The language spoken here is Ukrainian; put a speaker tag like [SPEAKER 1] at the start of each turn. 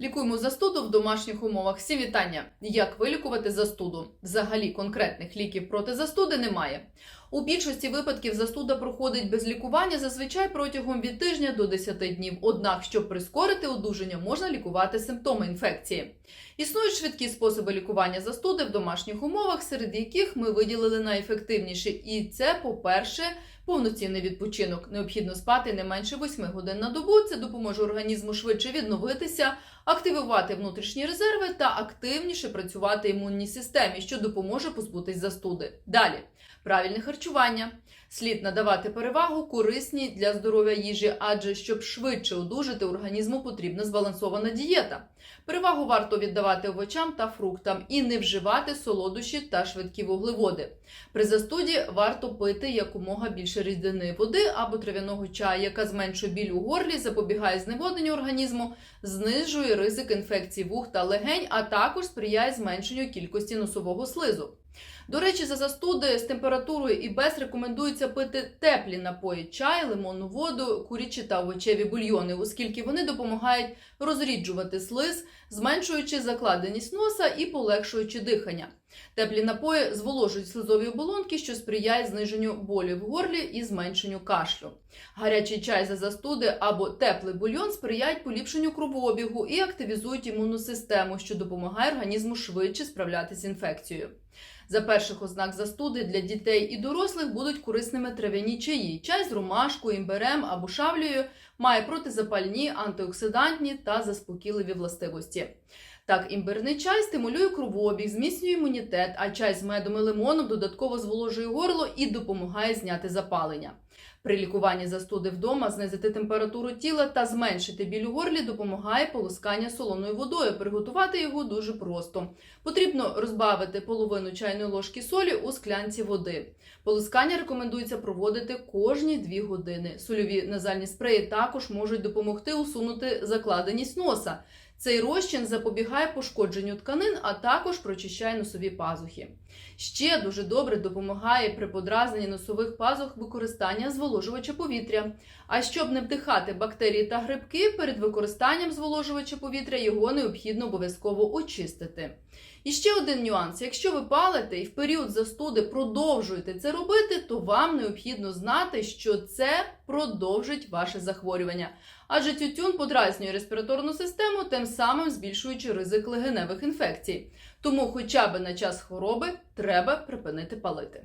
[SPEAKER 1] Лікуємо застуду в домашніх умовах. Всі вітання. Як вилікувати застуду? Взагалі конкретних ліків проти застуди немає. У більшості випадків застуда проходить без лікування зазвичай протягом від тижня до 10 днів. Однак, щоб прискорити одужання, можна лікувати симптоми інфекції. Існують швидкі способи лікування застуди в домашніх умовах, серед яких ми виділили найефективніші. І це, по-перше, повноцінний відпочинок. Необхідно спати не менше 8 годин на добу. Це допоможе організму швидше відновитися, активувати внутрішні резерви та активніше працювати імунній системі, що допоможе позбутись застуди. Далі правильне харчування. Слід надавати перевагу корисній для здоров'я їжі, адже щоб швидше одужати, організму потрібна збалансована дієта. Перевагу варто віддавати овочам та фруктам і не вживати солодощі та швидкі вуглеводи. При застуді варто пити якомога більше рідини води або трав'яного чаю, яка зменшує біль у горлі, запобігає зневодненню організму, знижує ризик інфекцій вух та легень, а також сприяє зменшенню кількості носового слизу. До речі, за застуди з температурою і без рекомендується пити теплі напої, чай, лимонну воду, курячі та овочеві бульйони, оскільки вони допомагають розріджувати слиз, зменшуючи закладеність носа і полегшуючи дихання. Теплі напої зволожують слизові оболонки, що сприяє зниженню болю в горлі і зменшенню кашлю. Гарячий чай за застуди або теплий бульйон сприяють поліпшенню кровообігу і активізують імунну систему, що допомагає організму швидше справлятися з інфекцією. За перших ознак застуди для дітей і дорослих будуть корисними трав'яні чаї. Чай з ромашкою, імбирем або шавлею має протизапальні, антиоксидантні та заспокійливі властивості. Так, імбирний чай стимулює кровообіг, зміцнює імунітет, а чай з медом і лимоном додатково зволожує горло і допомагає зняти запалення. При лікуванні застуди вдома знизити температуру тіла та зменшити біль у горлі допомагає полоскання солоною водою. Приготувати його дуже просто. Потрібно розбавити половину чайної ложки солі у склянці води. Полоскання рекомендується проводити кожні 2 години. Сольові назальні спреї також можуть допомогти усунути закладеність носа. Цей розчин запобігає пошкодженню тканин, а також прочищає носові пазухи. Ще дуже добре допомагає при подразненні носових пазух використання зволожувача повітря. А щоб не вдихати бактерії та грибки, перед використанням зволожувача повітря його необхідно обов'язково очистити. І ще один нюанс: якщо ви палите і в період застуди продовжуєте це робити, то вам необхідно знати, що це продовжить ваше захворювання. Адже тютюн подразнює респіраторну систему, тим самим збільшуючи ризик легеневих інфекцій. Тому, хоча б на час хвороби, треба припинити палити.